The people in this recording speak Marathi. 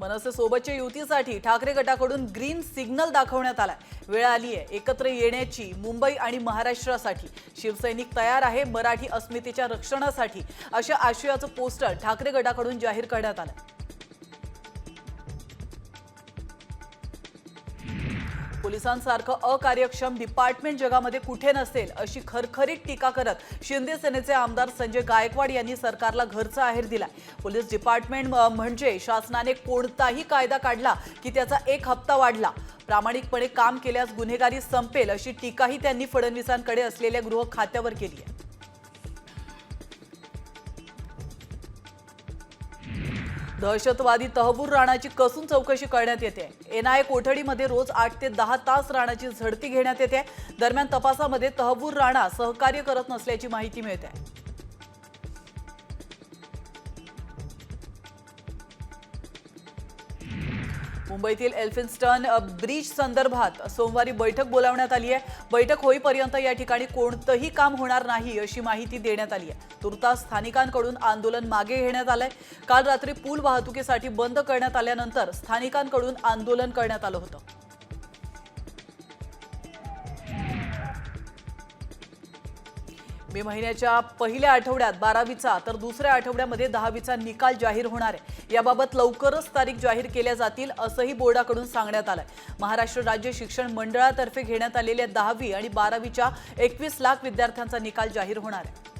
मनसे सोबतच्या युतीसाठी ठाकरे गटाकडून ग्रीन सिग्नल दाखवण्यात आलाय. वेळ आली आहे. एकत्र येण्याची मुंबई आणि महाराष्ट्रासाठी. शिवसैनिक तयार आहे मराठी अस्मितेच्या रक्षणासाठी. अशा आशयाचं पोस्टर ठाकरे गटाकडून जाहीर करण्यात आलं पोलिसांसारखं अकार्यक्षम डिपार्टमेंट जगामध्ये कुठे नसेल अशी खरखरीत टीका करत शिंदे सेनेचे आमदार संजय गायकवाड यांनी सरकारला घरचा आहेर दिला पोलीस डिपार्टमेंट म्हणजे शासनाने कोणताही कायदा काढला की त्याचा एक हप्ता वाढला. प्रामाणिकपणे काम केल्यास गुन्हेगारी संपेल अशी टीकाही त्यांनी फडणवीसांकडे असलेल्या गृह खात्यावर केली आहे. दहशतवादी तहबूर राणाची कसून चौकशी करण्यात येते? एनआयए कोठडीमध्ये रोज आठ ते दहा तास राणाची झडती घेण्यात येते. दरम्यान तपासामध्ये तहबूर राणा सहकार्य करत नसल्याची माहिती मिळते. मुंबईतील एल्फिन्स्टन ब्रिज संदर्भात सोमवारी बैठक बोलावण्यात आली आहे. बैठक होईपर्यंत या ठिकाणी कोणतंही काम होणार नाही अशी माहिती देण्यात आली आहे. तुर्तास स्थानिकांकडून आंदोलन मागे घेण्यात आलंय. काल रात्री पूल वाहतुकीसाठी बंद करण्यात आल्यानंतर स्थानिकांकडून आंदोलन करण्यात आलं होतं. मे महिन्याच्या पहिल्या आठवड्यात बारावीचा तर दुसऱ्या आठवड्यामध्ये दहावीचा निकाल जाहीर होणार आहे. याबाबत लवकरच तारीख जाहीर केल्या जातील असंही बोर्डाकडून सांगण्यात आलंय. महाराष्ट्र राज्य शिक्षण मंडळातर्फे घेण्यात आलेल्या दहावी आणि बारावीच्या एकवीस लाख विद्यार्थ्यांचा निकाल जाहीर होणार आहे.